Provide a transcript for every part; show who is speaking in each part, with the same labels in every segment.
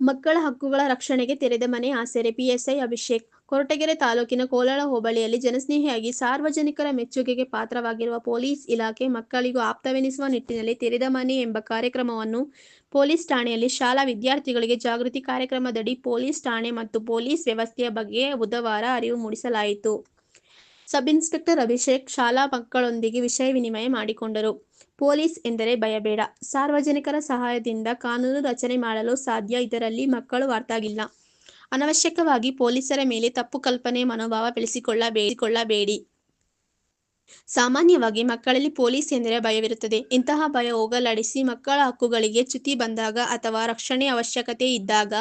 Speaker 1: ಮಕ್ಕಳ ಹಕ್ಕುಗಳ ರಕ್ಷಣೆಗೆ ತೆರೆದ ಮನೆ ಆಸರೆ. ಪಿಎಸ್ಐ ಅಭಿಷೇಕ್, ಕೊರಟಗೆರೆ ತಾಲೂಕಿನ ಕೋಲಾರ ಹೋಬಳಿಯಲ್ಲಿ ಜನಸ್ನೇಹಿಯಾಗಿ ಸಾರ್ವಜನಿಕರ ಮೆಚ್ಚುಗೆಗೆ ಪಾತ್ರವಾಗಿರುವ ಪೊಲೀಸ್ ಇಲಾಖೆ ಮಕ್ಕಳಿಗೂ ಆಪ್ತವೆನಿಸುವ ನಿಟ್ಟಿನಲ್ಲಿ ತೆರೆದ ಮನೆ ಎಂಬ ಕಾರ್ಯಕ್ರಮವನ್ನು ಪೊಲೀಸ್ ಠಾಣೆಯಲ್ಲಿ ಶಾಲಾ ವಿದ್ಯಾರ್ಥಿಗಳಿಗೆ ಜಾಗೃತಿ ಕಾರ್ಯಕ್ರಮದಡಿ ಪೊಲೀಸ್ ಠಾಣೆ ಮತ್ತು ಪೊಲೀಸ್ ವ್ಯವಸ್ಥೆಯ ಬಗ್ಗೆ ಬುಧವಾರ ಅರಿವು ಮೂಡಿಸಲಾಯಿತು. ಸಬ್ಇನ್ಸ್ಪೆಕ್ಟರ್ ಅಭಿಷೇಕ್ ಶಾಲಾ ಮಕ್ಕಳೊಂದಿಗೆ ವಿಷಯ ವಿನಿಮಯ ಮಾಡಿಕೊಂಡರು. ಪೊಲೀಸ್ ಎಂದರೆ ಭಯಬೇಡ. ಸಾರ್ವಜನಿಕರ ಸಹಾಯದಿಂದ ಕಾನೂನು ರಚನೆ ಮಾಡಲು ಸಾಧ್ಯ. ಇದರಲ್ಲಿ ಮಕ್ಕಳು ವಾರ್ತಾಗಿಲ್ಲ ಅನವಶ್ಯಕವಾಗಿ ಪೊಲೀಸರ ಮೇಲೆ ತಪ್ಪು ಕಲ್ಪನೆ, ಮನೋಭಾವ ಬೆಳೆಸಿಕೊಳ್ಳಬೇಡಿ. ಸಾಮಾನ್ಯವಾಗಿ ಮಕ್ಕಳಲ್ಲಿ ಪೊಲೀಸ್ ಎಂದರೆ ಭಯವಿರುತ್ತದೆ. ಇಂತಹ ಭಯ ಹೋಗಲಾಡಿಸಿ ಮಕ್ಕಳ ಹಕ್ಕುಗಳಿಗೆ ಚ್ಯುತಿ ಬಂದಾಗ ಅಥವಾ ರಕ್ಷಣೆ ಅವಶ್ಯಕತೆ ಇದ್ದಾಗ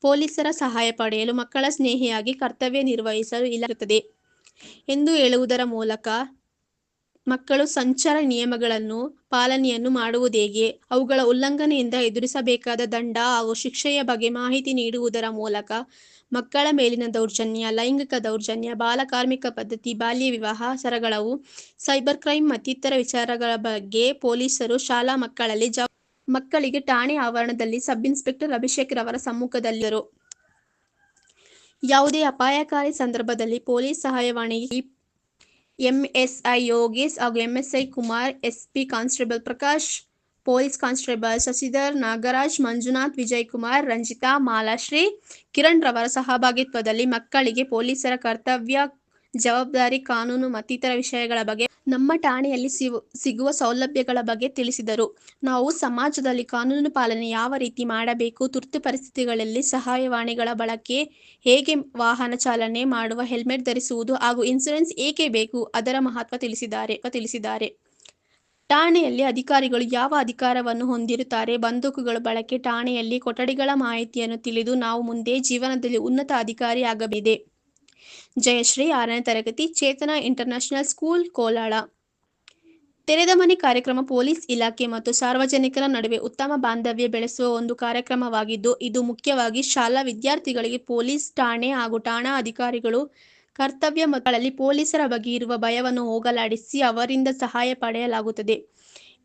Speaker 1: ಪೊಲೀಸರ ಸಹಾಯ ಪಡೆಯಲು ಮಕ್ಕಳ ಸ್ನೇಹಿಯಾಗಿ ಕರ್ತವ್ಯ ನಿರ್ವಹಿಸಲು ಇಲಾಗುತ್ತದೆ ಎಂದು ಹೇಳುವುದರ ಮೂಲಕ ಮಕ್ಕಳು ಸಂಚಾರ ನಿಯಮಗಳನ್ನು, ಪಾಲನೆಯನ್ನು ಮಾಡುವುದೇಗೆ ಅವುಗಳ ಉಲ್ಲಂಘನೆಯಿಂದ ಎದುರಿಸಬೇಕಾದ ದಂಡ ಹಾಗೂ ಶಿಕ್ಷೆಯ ಬಗ್ಗೆ ಮಾಹಿತಿ ನೀಡುವುದರ ಮೂಲಕ ಮಕ್ಕಳ ಮೇಲಿನ ದೌರ್ಜನ್ಯ, ಲೈಂಗಿಕ ದೌರ್ಜನ್ಯ ಬಾಲಕಾರ್ಮಿಕ ಪದ್ಧತಿ, ಬಾಲ್ಯ ವಿವಾಹ ಸರಗಳವು ಸೈಬರ್ ಕ್ರೈಮ್ ಮತ್ತಿತರ ವಿಚಾರಗಳ ಬಗ್ಗೆ ಪೊಲೀಸರು ಶಾಲಾ ಮಕ್ಕಳಲ್ಲಿ ಮಕ್ಕಳಿಗೆ ಠಾಣೆ ಆವರಣದಲ್ಲಿ ಸಬ್ ಇನ್ಸ್ಪೆಕ್ಟರ್ ಅಭಿಷೇಕ್ ರವರ ಸಮ್ಮುಖದಲ್ಲಿದ್ದರು. ಯಾವುದೇ ಅಪಾಯಕಾರಿ ಸಂದರ್ಭದಲ್ಲಿ ಪೊಲೀಸ್ ಸಹಾಯವಾಣಿಗೆ ಎಂಎಸ್ಐ ಯೋಗೇಶ್ ಹಾಗೂ MSI Kumar, SP constable Prakash, police constable Shashidhar, Nagaraj, Manjunath Vijay Kumar Ranjitha, Malashri, Kiran ರವರ ಸಹಭಾಗಿತ್ವದಲ್ಲಿ ಮಕ್ಕಳಿಗೆ ಪೊಲೀಸರ ಕರ್ತವ್ಯ, ಜವಾಬ್ದಾರಿ, ಕಾನೂನು ಮತ್ತಿತರ ವಿಷಯಗಳ ಬಗ್ಗೆ ನಮ್ಮ ಠಾಣೆಯಲ್ಲಿ ಸಿಗುವ ಸೌಲಭ್ಯಗಳ ಬಗ್ಗೆ ತಿಳಿಸಿದರು. ನಾವು ಸಮಾಜದಲ್ಲಿ ಕಾನೂನು ಪಾಲನೆ ಯಾವ ರೀತಿ ಮಾಡಬೇಕು, ತುರ್ತು ಪರಿಸ್ಥಿತಿಗಳಲ್ಲಿ ಸಹಾಯವಾಣಿಗಳ ಬಳಕೆ ಹೇಗೆ ವಾಹನ ಚಾಲನೆ ಮಾಡುವ, ಹೆಲ್ಮೆಟ್ ಧರಿಸುವುದು ಹಾಗೂ ಇನ್ಸೂರೆನ್ಸ್ ಏಕೆ ಬೇಕು ಅದರ ಮಹತ್ವ ತಿಳಿಸಿದ್ದಾರೆ ತಿಳಿಸಿದ್ದಾರೆ. ಠಾಣೆಯಲ್ಲಿ ಅಧಿಕಾರಿಗಳು ಯಾವ ಅಧಿಕಾರವನ್ನು ಹೊಂದಿರುತ್ತಾರೆ, ಬಂದೂಕುಗಳ ಬಳಕೆ ಠಾಣೆಯಲ್ಲಿ ಕೊಠಡಿಗಳ ಮಾಹಿತಿಯನ್ನು ತಿಳಿದು ನಾವು ಮುಂದೆ ಜೀವನದಲ್ಲಿ ಉನ್ನತ ಅಧಿಕಾರಿ ಆಗಬೇಕಿದೆ ಜಯಶ್ರೀ ಆರನೇ ತರಗತಿ, ಚೇತನ ಇಂಟರ್ನ್ಯಾಷನಲ್ ಸ್ಕೂಲ್, ಕೋಲಾಳ. ತೆರೆದ ಮನೆ ಕಾರ್ಯಕ್ರಮ ಪೊಲೀಸ್ ಇಲಾಖೆ ಮತ್ತು ಸಾರ್ವಜನಿಕರ ನಡುವೆ ಉತ್ತಮ ಬಾಂಧವ್ಯ ಬೆಳೆಸುವ ಒಂದು ಕಾರ್ಯಕ್ರಮವಾಗಿದ್ದು, ಇದು ಮುಖ್ಯವಾಗಿ ಶಾಲಾ ವಿದ್ಯಾರ್ಥಿಗಳಿಗೆ ಪೊಲೀಸ್ ಠಾಣೆ ಹಾಗೂ ಠಾಣಾ ಅಧಿಕಾರಿಗಳು ಕರ್ತವ್ಯ ಮಕ್ಕಳಲ್ಲಿ ಪೊಲೀಸರ ಬಗ್ಗೆ ಇರುವ ಭಯವನ್ನು ಹೋಗಲಾಡಿಸಿ ಅವರಿಂದ ಸಹಾಯ ಪಡೆಯಲಾಗುತ್ತದೆ.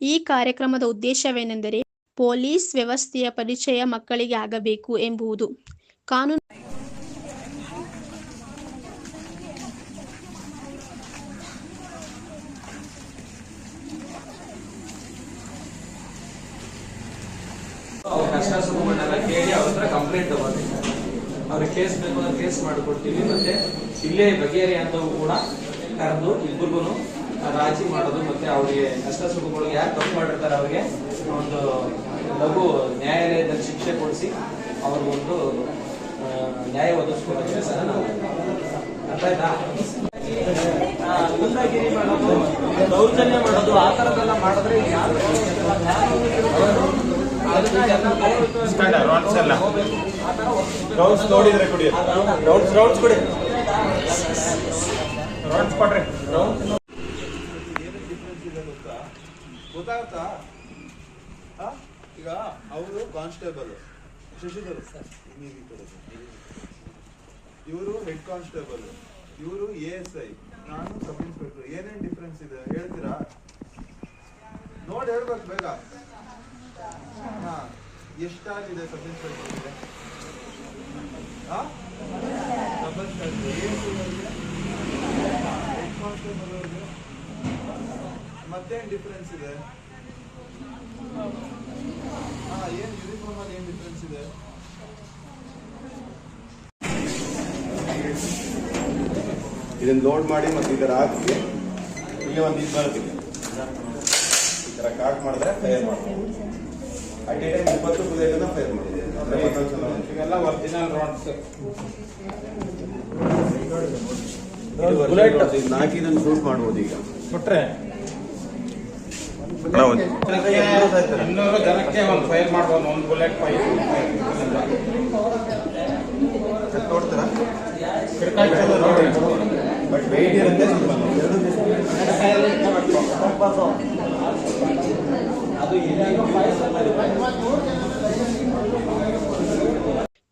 Speaker 1: ಈ ಕಾರ್ಯಕ್ರಮದ ಉದ್ದೇಶವೇನೆಂದರೆ ಪೊಲೀಸ್ ವ್ಯವಸ್ಥೆಯ ಪರಿಚಯ ಮಕ್ಕಳಿಗೆ ಆಗಬೇಕು ಎಂಬುದು ಕಾನೂನು
Speaker 2: ಸುಖಗಳನ್ನೆಲ್ಲ ಕೇಳಿ ಅವ್ರ ಹತ್ರ ಕಂಪ್ಲೇಂಟ್ ತಗೋತೀವಿ ಅವ್ರ ಕೇಸ್ ಬೇಕು ಅಂದ್ರೆ ಕೇಸ್ ಮಾಡಿಕೊಡ್ತೀವಿ. ಮತ್ತೆ ಇಲ್ಲೇ ಬಗೆಹರಿ ಅಂತ ಕೂಡ ಕರೆದು ಇಬ್ಬರಿಗೂ ರಾಜಿ ಮಾಡೋದು ಮತ್ತೆ ಅವರಿಗೆ ಕಷ್ಟ ಸುಖಗಳಿಗೆ ಯಾರು ತಪ್ಪು ಮಾಡಿರ್ತಾರೆ ಅವ್ರಿಗೆ ಒಂದು ಲಘು ನ್ಯಾಯಾಲಯದಲ್ಲಿ ಶಿಕ್ಷೆ ಕೊಡಿಸಿ ಅವ್ರಿಗೊಂದು ನ್ಯಾಯ ಒದಗಿಸ್ಕೊಡೋ ಕೆಲಸ ನಾವು ಅರ್ಥ ಆಯ್ತಾ ಮಾಡೋದು, ದೌರ್ಜನ್ಯ ಮಾಡೋದು, ಆ ಥರದ್ದೆಲ್ಲ ಮಾಡಿದ್ರೆ ಯಾರು
Speaker 3: ಇಸ್ಕೊಂಡ, rounds ಎಲ್ಲ. ರೌಂಡ್ಸ್ ನೋಡಿದ್ರೆ ಕೊಡಿ ರೌಂಡ್ಸ್ ರೌಂಡ್ಸ್ ಕೊಡಿ ರೌಂಡ್ಸ್ ಕೊಡ್ರಿ
Speaker 4: ಗೊತ್ತಾಗತ್ತಾ ಆ? ಈಗ ಅವರು ಕಾನ್ಸ್ಟೇಬಲ್ ಶಶಿಧರ್ ಇವರು ಹೆಡ್ ಕಾನ್ಸ್ಟೇಬಲ್ ಇವರು ಎ ಎಸ್ ಐ ನಾನು ಸಬ್ ಇನ್ಸ್ಪೆಕ್ಟರ್ ಏನೇನ್ ಡಿಫ್ರೆನ್ಸ್ ಇದೆ ಹೇಳ್ತೀರಾ ನೋಡಿ ಹೇಳ್ಬೇಕು ಬೇಗ ಎಷ್ಟಾಗಿದೆ inspector A S I head ಮತ್ತೇನ್ ಡಿಫ್ರೆನ್ಸ್ ಇದೆ? ಹಾ, ಏನ್ ಯೂನಿಫಾರ್ಮ್ ಅಲ್ಲಿ ಏನ್ ಡಿಫ್ರೆನ್ಸ್ ಇದೆ?
Speaker 3: ಇದನ್ನ ಲೋಡ್ ಮಾಡಿ ಮತ್ತೆ ಈ ಥರ ಹಾಕಿ ಇಲ್ಲಿ ಒಂದು ಇದು ಬರುತ್ತೆ ಈ ಥರ ಕಾಟ್ ಮಾಡಿದ್ರೆ ತಯಾರು ಮಾಡ್ಬೋದು ಅಟ್ ಎ ಟೈಮ್ ಇಪ್ಪತ್ತು ಬುಲೆಟನ್ನ ಫೈರ್ ಒಂದು.
Speaker 5: ಇವೆಲ್ಲ ಒರಿಜಿನಲ್ ರಾಡ್ಸ್
Speaker 3: ಹಾಕಿ ಇದನ್ನ ಶೂಟ್ ಮಾಡ್ಬೋದು ಈಗ.
Speaker 5: ಕೊಟ್ರೆ? ಇನ್ನೂರು ಜನಕ್ಕೆ ಒಂದು ಫೈರ್ ಮಾಡ್ಬೋದು ಒಂದು ಬುಲೆಟ್ ಫೈರ್
Speaker 3: ನೋಡ್ತೀರಾ ಬಟ್ ವೆಯ್ಟ್ ಇರುತ್ತೆ ಸ್ವಲ್ಪ.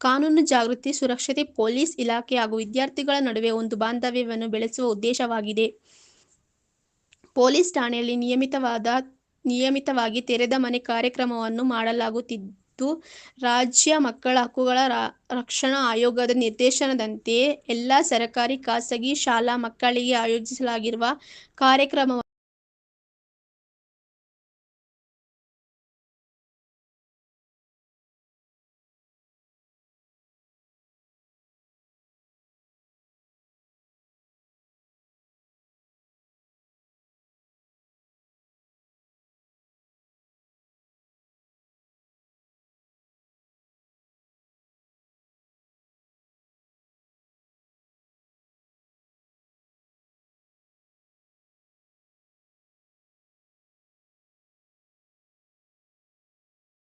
Speaker 1: ಕಾನೂನು ಜಾಗೃತಿ, ಸುರಕ್ಷತೆ, ಪೊಲೀಸ್ ಇಲಾಖೆ ಹಾಗೂ ವಿದ್ಯಾರ್ಥಿಗಳ ನಡುವೆ ಒಂದು ಬಾಂಧವ್ಯವನ್ನು ಬೆಳೆಸುವ ಉದ್ದೇಶವಾಗಿದೆ. ಪೊಲೀಸ್ ಠಾಣೆಯಲ್ಲಿ ನಿಯಮಿತವಾದ, ನಿಯಮಿತವಾಗಿ ತೆರೆದ ಮನೆ ಕಾರ್ಯಕ್ರಮವನ್ನು ಮಾಡಲಾಗುತ್ತಿದ್ದು, ರಾಜ್ಯ ಮಕ್ಕಳ ಹಕ್ಕುಗಳ ರಕ್ಷಣಾ ಆಯೋಗದ ನಿರ್ದೇಶನದಂತೆ ಎಲ್ಲ ಸರ್ಕಾರಿ ಖಾಸಗಿ ಶಾಲಾ ಮಕ್ಕಳಿಗೆ ಆಯೋಜಿಸಲಾಗಿರುವ ಕಾರ್ಯಕ್ರಮವನ್ನು